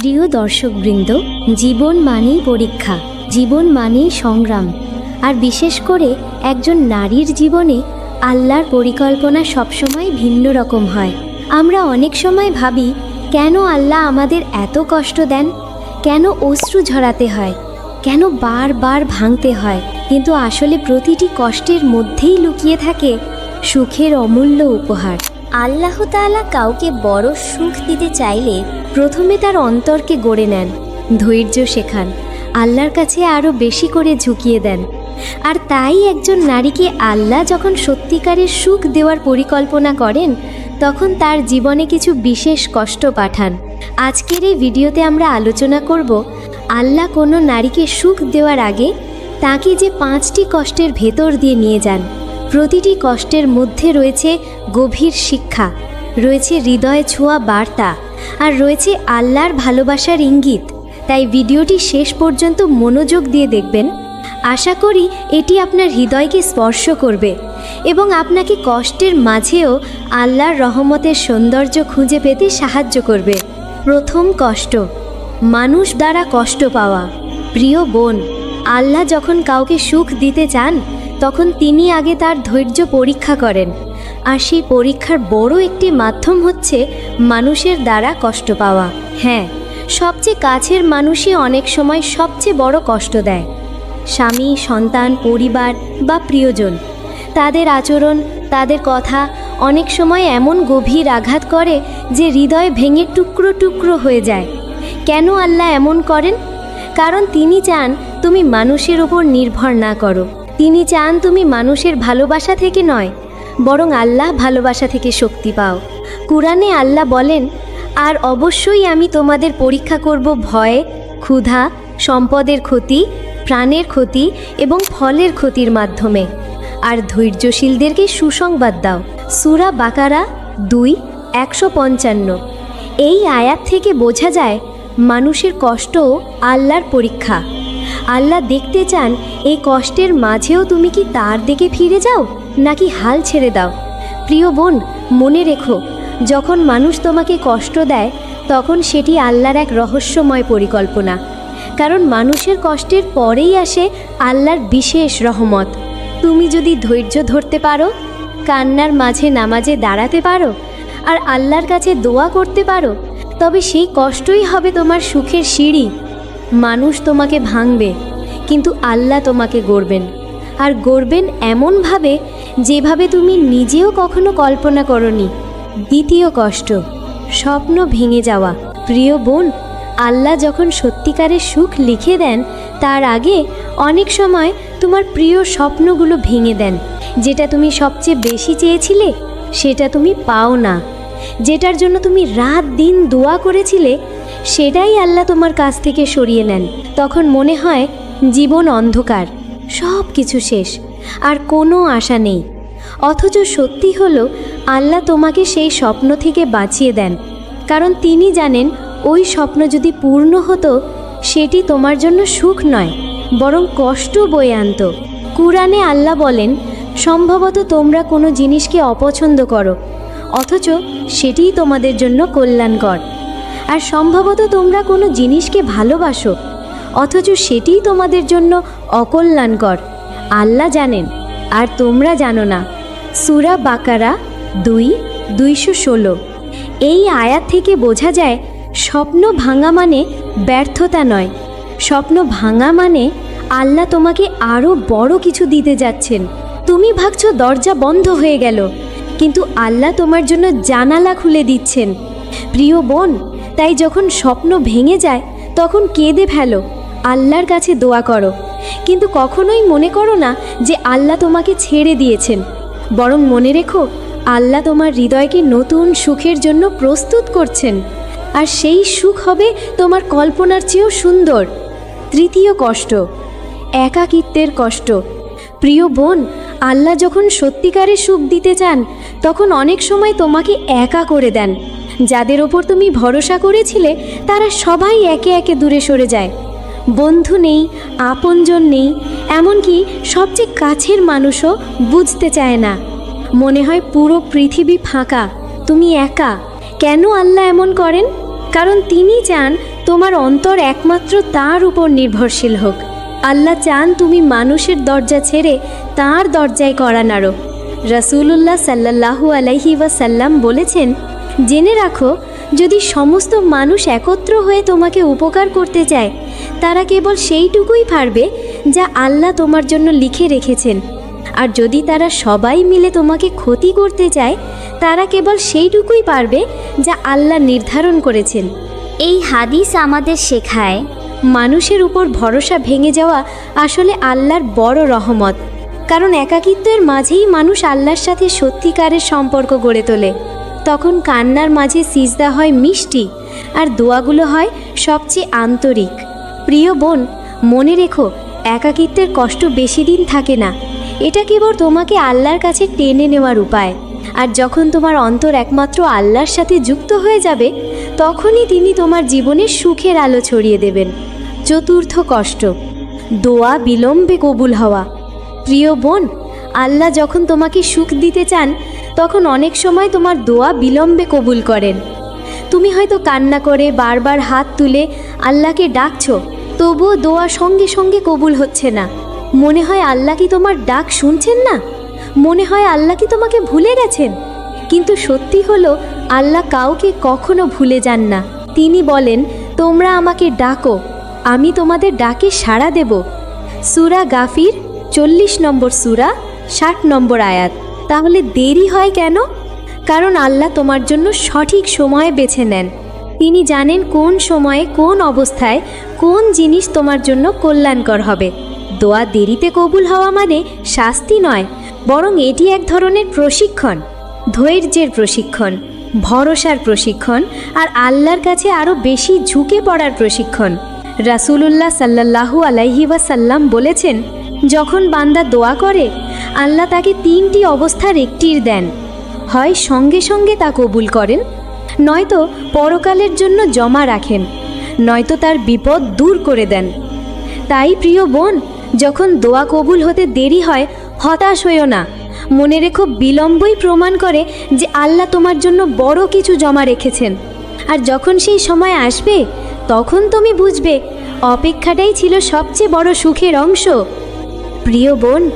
প্রিয় দর্শকবৃন্দ, জীবন মানেই পরীক্ষা, জীবন মানেই সংগ্রাম। আর বিশেষ করে একজন নারীর জীবনে আল্লাহর পরিকল্পনা সবসময় ভিন্ন রকম হয়। আমরা অনেক সময় ভাবি, কেন আল্লাহ আমাদের এত কষ্ট দেন? কেন অশ্রু ঝরাতে হয়? কেন বারবার ভাঙতে হয়? কিন্তু আসলে প্রতিটি কষ্টের মধ্যেই লুকিয়ে থাকে সুখের অমূল্য উপহার। আল্লাহ তাআলা কাউকে বড় সুখ দিতে চাইলে প্রথমে তার অন্তরকে গড়ে নেন, ধৈর্য শেখান, আল্লাহর কাছে আরও বেশি করে ঝুঁকিয়ে দেন। আর তাই একজন নারীকে আল্লাহ যখন সত্যিকারের সুখ দেওয়ার পরিকল্পনা করেন, তখন তার জীবনে কিছু বিশেষ কষ্ট পাঠান। আজকের এই ভিডিওতে আমরা আলোচনা করব, আল্লাহ কোনো নারীকে সুখ দেওয়ার আগে তাকে যে পাঁচটি কষ্টের ভেতর দিয়ে নিয়ে যান। প্রতিটি কষ্টের মধ্যে রয়েছে গভীর শিক্ষা, রয়েছে হৃদয় ছোঁয়া বার্তা, আর রয়েছে আল্লাহর ভালোবাসার ইঙ্গিত। তাই ভিডিওটি শেষ পর্যন্ত মনোযোগ দিয়ে দেখবেন। আশা করি এটি আপনার হৃদয়কে স্পর্শ করবে এবং আপনাকে কষ্টের মাঝেও আল্লাহর রহমতের সৌন্দর্য খুঁজে পেতে সাহায্য করবে। প্রথম কষ্ট, মানুষ দ্বারা কষ্ট পাওয়া। প্রিয় বোন, আল্লাহ যখন কাউকে সুখ দিতে চান তখন তিনি আগে তার ধৈর্য পরীক্ষা করেন। আর সেই পরীক্ষার বড় একটি মাধ্যম হচ্ছে মানুষের দ্বারা কষ্ট পাওয়া। হ্যাঁ সবচেয়ে কাছের মানুষই অনেক সময় সবচেয়ে বড় কষ্ট দেয়। স্বামী, সন্তান, পরিবার বা প্রিয়জন। তাদের আচরণ, তাদের কথা অনেক সময় এমন গভীর আঘাত করে যে হৃদয় ভেঙে টুকরো টুকরো হয়ে যায়। কেন আল্লাহ এমন করেন? কারণ তিনি চান তুমি মানুষের ওপর নির্ভর না করো। তিনি চান তুমি মানুষের ভালোবাসা থেকে নয়, বরং আল্লাহ ভালোবাসা থেকে শক্তি পাও। কুরআনে আল্লাহ বলেন, আর অবশ্যই আমি তোমাদের পরীক্ষা করব ভয়, ক্ষুধা, সম্পদের ক্ষতি, প্রাণের ক্ষতি এবং ফলের ক্ষতির মাধ্যমে। আর ধৈর্যশীলদেরকে সুসংবাদ দাও। সুরা বাকারা দুই, একশো পঞ্চান্ন। এই আয়াত থেকে বোঝা যায়, মানুষের কষ্ট আল্লাহর পরীক্ষা। আল্লাহ দেখতে চান, এই কষ্টের মাঝেও তুমি কি তার দিকে ফিরে যাও, নাকি হাল ছেড়ে দাও? প্রিয় বোন, মনে রেখো, যখন মানুষ তোমাকে কষ্ট দেয়, তখন সেটি আল্লাহর এক রহস্যময় পরিকল্পনা। কারণ মানুষের কষ্টের পরেই আসে আল্লাহর বিশেষ রহমত। তুমি যদি ধৈর্য ধরতে পারো, কান্নার মাঝে নামাজে দাঁড়াতে পারো, আর আল্লাহর কাছে দোয়া করতে পারো, তবে সেই কষ্টই হবে তোমার সুখের সিঁড়ি। মানুষ তোমাকে ভাঙবে, কিন্তু আল্লাহ তোমাকে গড়বেন। আর গড়বেন এমনভাবে যেভাবে তুমি নিজেও কখনো কল্পনা করনি। দ্বিতীয় কষ্ট, স্বপ্ন ভেঙে যাওয়া। প্রিয় বোন, আল্লাহ যখন সত্যিকারের সুখ লিখে দেন, তার আগে অনেক সময় তোমার প্রিয় স্বপ্নগুলো ভেঙে দেন। যেটা তুমি সবচেয়ে বেশি চেয়েছিলে, সেটা তুমি পাও না। যেটার জন্য তুমি রাত দিন দোয়া করেছিলে সেটাই আল্লাহ তোমার কাছ থেকে সরিয়ে নেন। তখন মনে হয়, জীবন অন্ধকার সব কিছু শেষ, আর কোনো আশা নেই। অথচ সত্যি হলো, আল্লাহ তোমাকে সেই স্বপ্ন থেকে বাঁচিয়ে দেন। কারণ তিনি জানেন, ওই স্বপ্ন যদি পূর্ণ হতো, সেটি তোমার জন্য সুখ নয়, বরং কষ্ট বয়ে আনত। কুরআনে আল্লাহ বলেন, সম্ভবত তোমরা কোনো জিনিসকে অপছন্দ করো, অথচ সেটিই তোমাদের জন্য কল্যাণকর। আর সম্ভবত তোমরা কোনো জিনিসকে ভালোবাসো, অথচ সেটিই তোমাদের জন্য অকল্যাণকর। আল্লাহ জানেন, আর তোমরা জানো না। সুরা বাকারা দুই, দুইশো ষোলো। এই আয়াত থেকে বোঝা যায়, স্বপ্ন ভাঙা মানে ব্যর্থতা নয়। স্বপ্ন ভাঙা মানে আল্লাহ তোমাকে আরও বড় কিছু দিতে যাচ্ছেন। তুমি ভাবছ দরজা বন্ধ হয়ে গেল, কিন্তু আল্লাহ তোমার জন্য জানালা খুলে দিচ্ছেন। প্রিয় বোন তাই যখন স্বপ্ন ভেঙে যায়, তখন কেঁদে ফেলো, আল্লাহর কাছে দোয়া করো। কিন্তু কখনোই মনে করো না যে আল্লাহ তোমাকে ছেড়ে দিয়েছেন। বরং মনে রেখো, আল্লাহ তোমার হৃদয়কে নতুন সুখের জন্য প্রস্তুত করছেন। আর সেই সুখ হবে তোমার কল্পনার চেয়েও সুন্দর। তৃতীয় কষ্ট, একাকিত্বের কষ্ট। প্রিয় বোন, আল্লাহ যখন সত্যিকারে সুখ দিতে চান, তখন অনেক সময় তোমাকে একা করে দেন। যাদের ওপর তুমি ভরসা করেছিলে, তারা সবাই একে একে দূরে সরে যায়। বন্ধু নেই, আপনজন নেই, এমনকি সবচেয়ে কাছের মানুষও বুঝতে চায় না। মনে হয় পুরো পৃথিবী ফাঁকা, তুমি একা। কেন আল্লাহ এমন করেন? কারণ তিনি চান তোমার অন্তর একমাত্র তার উপর নির্ভরশীল হোক। আল্লাহ চান তুমি মানুষের দরজা ছেড়ে তার দরজায় করা নাড়ো। রাসূলুল্লাহ সাল্লাল্লাহু আলাইহি ওয়াসাল্লাম বলেছেন জেনে রাখো যদি সমস্ত মানুষ একত্র হয়ে তোমাকে উপকার করতে চায় তারা কেবল সেইটুকুই পারবে যা আল্লাহ তোমার জন্য লিখে রেখেছেন। আর যদি তারা সবাই মিলে তোমাকে ক্ষতি করতে চায় তারা কেবল সেইটুকুই পারবে যা আল্লাহ নির্ধারণ করেছেন। এই হাদিস আমাদের শেখায় মানুষের উপর ভরসা ভেঙে যাওয়া আসলে আল্লাহর বড় রহমত। কারণ একাকিত্বের মাঝেই মানুষ আল্লাহর সাথে সত্যিকারের সম্পর্ক গড়ে তোলে। তখন কান্নার মাঝে সিজদা হয় মিষ্টি আর দোয়াগুলো হয় সবচেয়ে আন্তরিক। প্রিয় বোন, মনে রেখো, একাকিত্বের কষ্ট বেশি দিন থাকে না। এটা কেবল তোমাকে আল্লাহর কাছে টেনে নেওয়ার উপায়। আর যখন তোমার অন্তর একমাত্র আল্লাহর সাথে যুক্ত হয়ে যাবে, তখনই তিনি তোমার জীবনে সুখের আলো ছড়িয়ে দেবেন। চতুর্থ কষ্ট, দোয়া বিলম্বে কবুল হওয়া। প্রিয় বোন, আল্লাহ যখন তোমাকে সুখ দিতে চান তখন অনেক সময় তোমার দোয়া বিলম্বে কবুল করেন। তুমি হয়তো কান্না করে বারবার হাত তুলে আল্লাহকে ডাকছো, তবুও দোয়া সঙ্গে সঙ্গে কবুল হচ্ছে না। মনে হয় আল্লাহ কি তোমার ডাক শুনছেন না? মনে হয় আল্লাহ কি তোমাকে ভুলে গেছেন? কিন্তু সত্যি হলো, আল্লাহ কাউকে কখনো ভুলে যান না। তিনি বলেন, তোমরা আমাকে ডাকো, আমি তোমাদের ডাকে সাড়া দেব। সুরা গাফির, চল্লিশ নম্বর সুরা, ষাট নম্বর আয়াত। তাহলে দেরি হয় কেন? কারণ আল্লাহ তোমার জন্য সঠিক সময় বেছে নেন। তিনি জানেন কোন সময়ে, কোন অবস্থায়, কোন জিনিস তোমার জন্য কল্যাণকর হবে। দোয়া দেরিতে কবুল হওয়া মানে শাস্তি নয়, বরং এটি এক ধরনের প্রশিক্ষণ, ধৈর্যের প্রশিক্ষণ, ভরসার প্রশিক্ষণ, আর আল্লাহর কাছে আরও বেশি ঝুঁকে পড়ার প্রশিক্ষণ। রাসূলুল্লাহ সাল্লাল্লাহু আলাইহি ওয়াসাল্লাম বলেছেন, যখন বান্দা দোয়া করে আল্লাহ তাকে তিনটি অবস্থার একটির দেন। হয় সঙ্গে সঙ্গে তা কবুল করেন, নয়তো পরকালের জন্য জমা রাখেন, নয়তো তার বিপদ দূর করে দেন। তাই প্রিয় বোন, যখন দোয়া কবুল হতে দেরি হয়, হতাশ হইও না। মনে রেখো বিলম্বই প্রমাণ করে যে আল্লাহ তোমার জন্য বড় কিছু জমা রেখেছেন। আর যখন সেই সময় আসবে, তখন তুমি বুঝবে, অপেক্ষাটাই ছিল সবচেয়ে বড় সুখের অংশ। প্রিয় বোন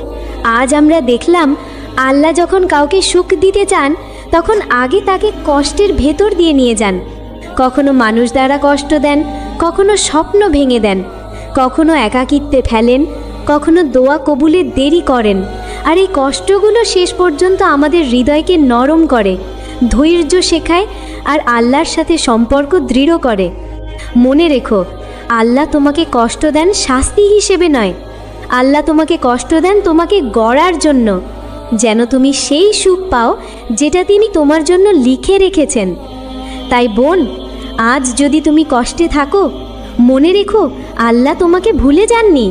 আজ আমরা দেখলাম, আল্লাহ যখন কাউকে সুখ দিতে চান, তখন আগে তাকে কষ্টের ভেতর দিয়ে নিয়ে যান। কখনো মানুষ দ্বারা কষ্ট দেন, কখনো স্বপ্ন ভেঙে দেন। কখনো একাকিত্বে ফেলেন, কখনো দোয়া কবুলে দেরি করেন। আর এই কষ্টগুলো শেষ পর্যন্ত আমাদের হৃদয়কে নরম করে, ধৈর্য শেখায় আর আল্লাহর সাথে সম্পর্ক দৃঢ় করে। মনে রেখো, আল্লাহ তোমাকে কষ্ট দেন শাস্তি হিসেবে নয়। আল্লাহ তোমাকে কষ্ট দেন তোমাকে গড়ার জন্য, যেন তুমি সেই সুখ পাও যেটা তিনি তোমার জন্য লিখে রেখেছেন। তাই বোন, আজ যদি তুমি কষ্টে থাকো, মনে রেখো আল্লাহ তোমাকে ভুলে যাননি,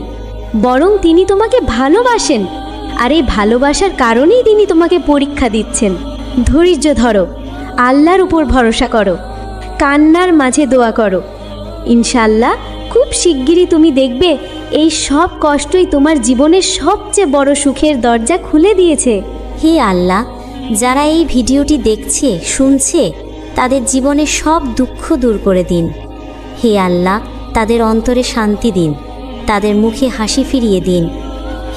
বরং তিনি তোমাকে ভালোবাসেন, আর এই ভালোবাসার কারণেই তিনি তোমাকে পরীক্ষা দিচ্ছেন। ধৈর্য ধরো, আল্লাহর উপর ভরসা করো, কান্নার মাঝে দোয়া করো। ইনশাল্লাহ খুব শিগগিরই তুমি দেখবে এই সব কষ্টই তোমার জীবনের সবচেয়ে বড় সুখের দরজা খুলে দিয়েছে। হে আল্লাহ, যারা এই ভিডিওটি দেখছে, শুনছে, তাদের জীবনে সব দুঃখ দূর করে দিন। হে আল্লাহ, তাদের অন্তরে শান্তি দিন, তাদের মুখে হাসি ফিরিয়ে দিন।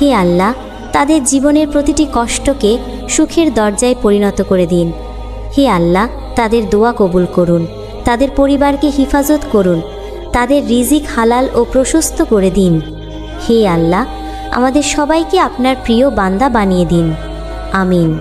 হে আল্লাহ, তাদের জীবনের প্রতিটি কষ্টকে সুখের দরজায় পরিণত করে দিন। হে আল্লাহ, তাদের দোয়া কবুল করুন, তাদের পরিবারকে হিফাজত করুন তাদের রিজিক হালাল ও প্রশস্ত করে দিন। হে আল্লাহ, আমাদের সবাইকে আপনার প্রিয় বান্দা বানিয়ে দিন। আমিন।